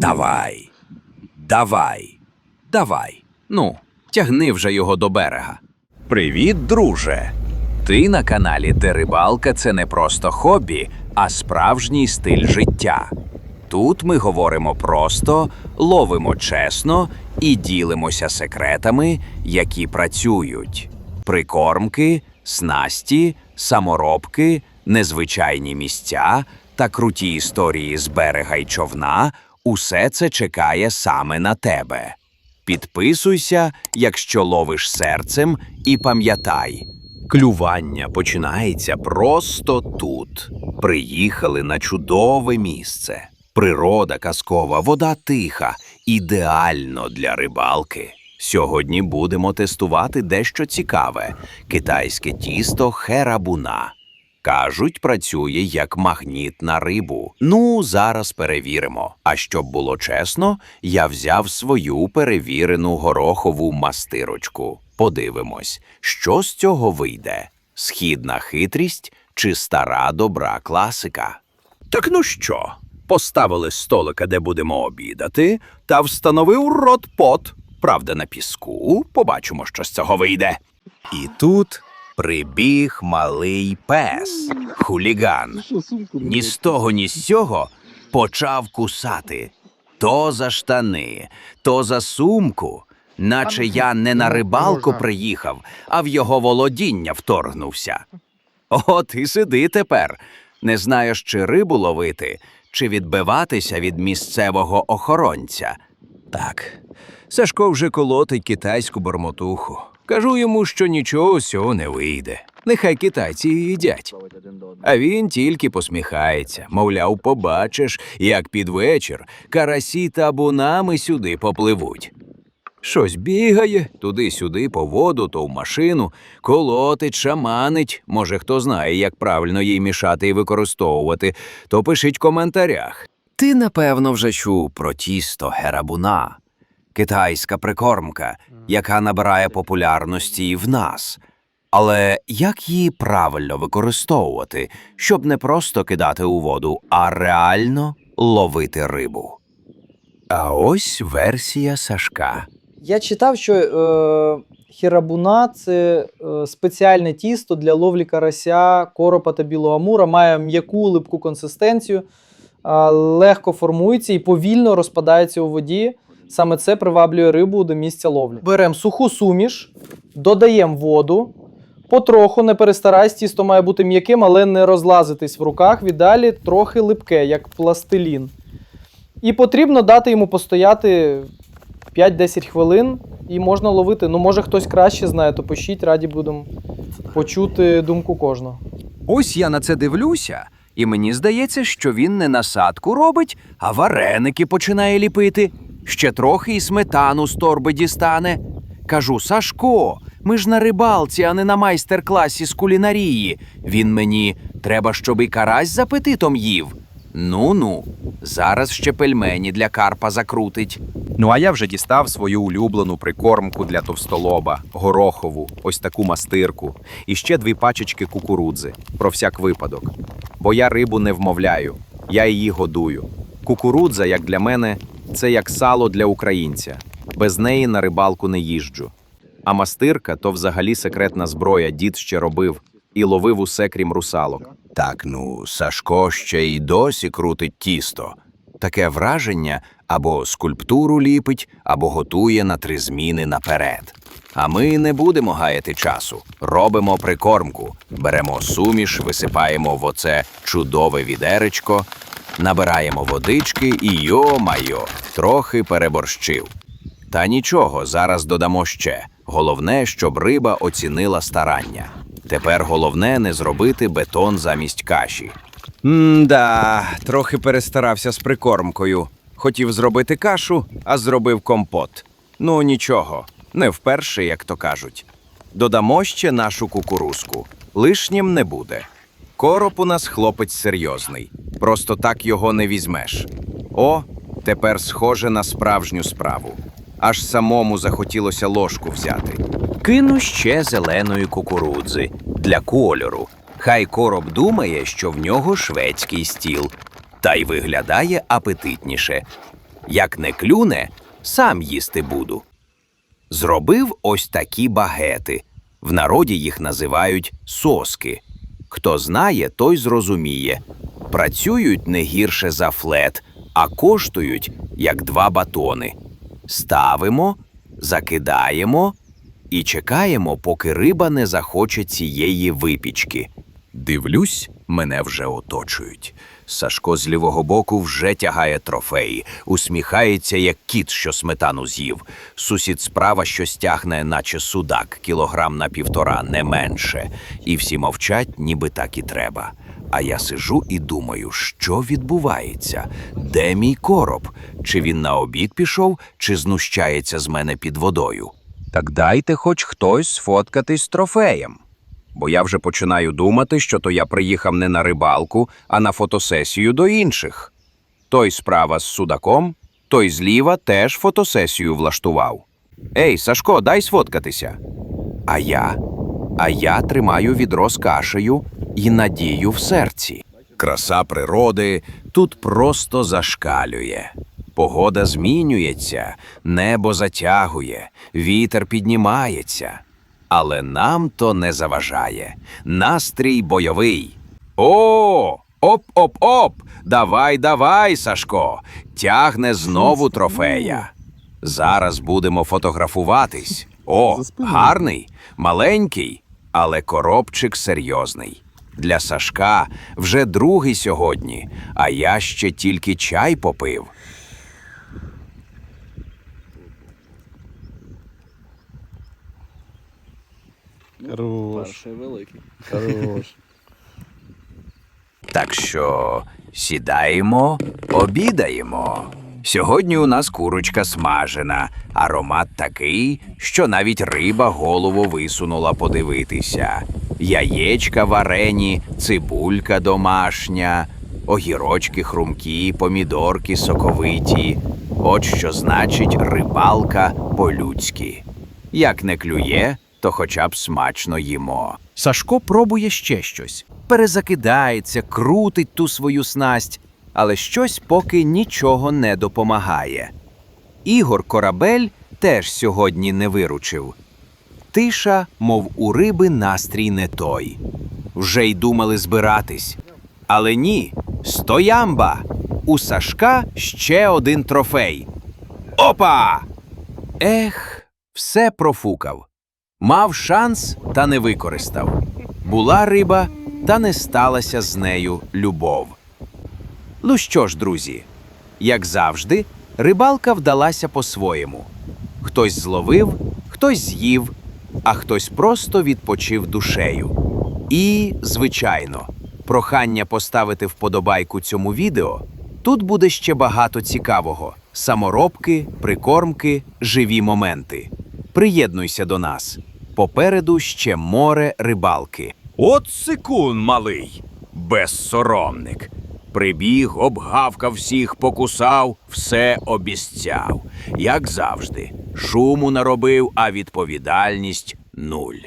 Давай. Давай. Давай. Ну, тягни вже його до берега. Привіт, друже. Ти на каналі, де рибалка це не просто хобі, а справжній стиль життя. Тут ми говоримо просто, ловимо чесно і ділимося секретами, які працюють. Прикормки, снасті, саморобки, незвичайні місця та круті історії з берега й човна усе це чекає саме на тебе. Підписуйся, якщо ловиш серцем, і пам'ятай. Клювання починається просто тут. Приїхали на чудове місце. Природа казкова, вода тиха, ідеально для рибалки. Сьогодні будемо тестувати дещо цікаве китайське тісто херабуна. Кажуть, працює як магніт на рибу. Ну, зараз перевіримо. А щоб було чесно, я взяв свою перевірену горохову мастирочку. Подивимось, що з цього вийде: східна хитрість чи стара добра класика. Так ну що? Поставили столика, де будемо обідати, та встановив рот-пот. Правда, на піску. Побачимо, що з цього вийде. І тут прибіг малий пес, хуліган. Ні з того, ні з цього почав кусати. То за штани, то за сумку, наче я не на рибалку приїхав, а в його володіння вторгнувся. От і сиди тепер. Не знаєш, чи рибу ловити, чи відбиватися від місцевого охоронця. Так, Сашко вже колотить китайську бормотуху. Кажу йому, що нічого з цього не вийде. Нехай китайці їдять. А він тільки посміхається, мовляв, побачиш, як під вечір карасі табунами сюди попливуть. Щось бігає туди-сюди, по воду, то в машину, колотить, шаманить. Може, хто знає, як правильно їй мішати і використовувати, то пишіть в коментарях. Ти, напевно, вже чув про тісто герабуна, китайська прикормка, яка набирає популярності і в нас. Але як її правильно використовувати, щоб не просто кидати у воду, а реально ловити рибу? А ось версія Сашка. Я читав, що е, хірабуна це е, спеціальне тісто для ловлі карася, коропа та білого амура, має м'яку липку консистенцію, е, легко формується і повільно розпадається у воді. Саме це приваблює рибу до місця ловлі. Беремо суху суміш, додаємо воду. Потроху не перестарайся, тісто має бути м'яким, але не розлазитись в руках. Віддалі трохи липке, як пластилін. І потрібно дати йому постояти 5-10 хвилин і можна ловити. Ну, може хтось краще знає, то пишіть, раді будемо почути думку кожного. Ось я на це дивлюся, і мені здається, що він не насадку робить, а вареники починає ліпити. Ще трохи і сметану з торби дістане. Кажу, Сашко, ми ж на рибалці, а не на майстер-класі з кулінарії. Він мені треба, щоб і карась з апетитом їв. Ну ну, зараз ще пельмені для карпа закрутить. Ну а я вже дістав свою улюблену прикормку для товстолоба, горохову, ось таку мастирку, і ще дві пачечки кукурудзи про всяк випадок. Бо я рибу не вмовляю, я її годую. Кукурудза, як для мене, це як сало для українця. Без неї на рибалку не їжджу. А мастирка то взагалі секретна зброя, дід ще робив і ловив усе крім русалок. Так, ну, Сашко ще й досі крутить тісто. Таке враження або скульптуру ліпить, або готує на три зміни наперед. А ми не будемо гаяти часу. Робимо прикормку, беремо суміш, висипаємо в оце чудове відеречко, набираємо водички і йо-майо, трохи переборщив. Та нічого, зараз додамо ще. Головне, щоб риба оцінила старання. Тепер головне не зробити бетон замість каші. М-да, трохи перестарався з прикормкою. Хотів зробити кашу, а зробив компот. Ну нічого, не вперше, як то кажуть. Додамо ще нашу кукурузку. Лишнім не буде. Короб у нас хлопець серйозний. Просто так його не візьмеш. О, тепер схоже на справжню справу. Аж самому захотілося ложку взяти. Кину ще зеленої кукурудзи для кольору. Хай короб думає, що в нього шведський стіл, та й виглядає апетитніше. Як не клюне, сам їсти буду. Зробив ось такі багети. В народі їх називають соски. Хто знає, той зрозуміє. Працюють не гірше за флет, а коштують як два батони. Ставимо, закидаємо і чекаємо, поки риба не захоче цієї випічки. Дивлюсь, мене вже оточують. Сашко з лівого боку вже тягає трофеї, усміхається, як кіт, що сметану з'їв. Сусід справа щось тягне, наче судак, кілограм на півтора, не менше. І всі мовчать, ніби так і треба. А я сижу і думаю, що відбувається? Де мій короб? Чи він на обід пішов, чи знущається з мене під водою? Так дайте хоч хтось сфоткатись з трофеєм. Бо я вже починаю думати, що то я приїхав не на рибалку, а на фотосесію до інших. Той справа з судаком, той зліва теж фотосесію влаштував. Ей, Сашко, дай сфоткатися. А я? А я тримаю відро з кашею і надію в серці. Краса природи тут просто зашкалює. Погода змінюється, небо затягує, вітер піднімається. Але нам то не заважає. Настрій бойовий. О! Оп-оп-оп! Давай, давай, Сашко! Тягне знову трофея. Зараз будемо фотографуватись. О, гарний, маленький, але коробчик серйозний. Для Сашка вже другий сьогодні, а я ще тільки чай попив. Хорош. Перший великий. Хорош. Так що сідаємо, обідаємо. Сьогодні у нас курочка смажена, аромат такий, що навіть риба голову висунула подивитися. Яєчка варені, цибулька домашня, огірочки хрумкі, помідорки соковиті. От що значить рибалка по-людськи. Як не клює, то хоча б смачно їмо. Сашко пробує ще щось. Перезакидається, крутить ту свою снасть, але щось поки нічого не допомагає. Ігор Корабель теж сьогодні не виручив. Тиша, мов у риби, настрій не той. Вже й думали збиратись. Але ні, стоямба! У Сашка ще один трофей. Опа! Ех, все профукав. Мав шанс та не використав. Була риба, та не сталася з нею любов. Ну що ж, друзі, як завжди, рибалка вдалася по-своєму. Хтось зловив, хтось з'їв, а хтось просто відпочив душею. І, звичайно, прохання поставити вподобайку цьому відео. Тут буде ще багато цікавого: саморобки, прикормки, живі моменти. Приєднуйся до нас. Попереду ще море рибалки. От секун, малий, безсоромник. Прибіг, обгавкав всіх, покусав, все обіцяв. Як завжди, шуму наробив, а відповідальність нуль.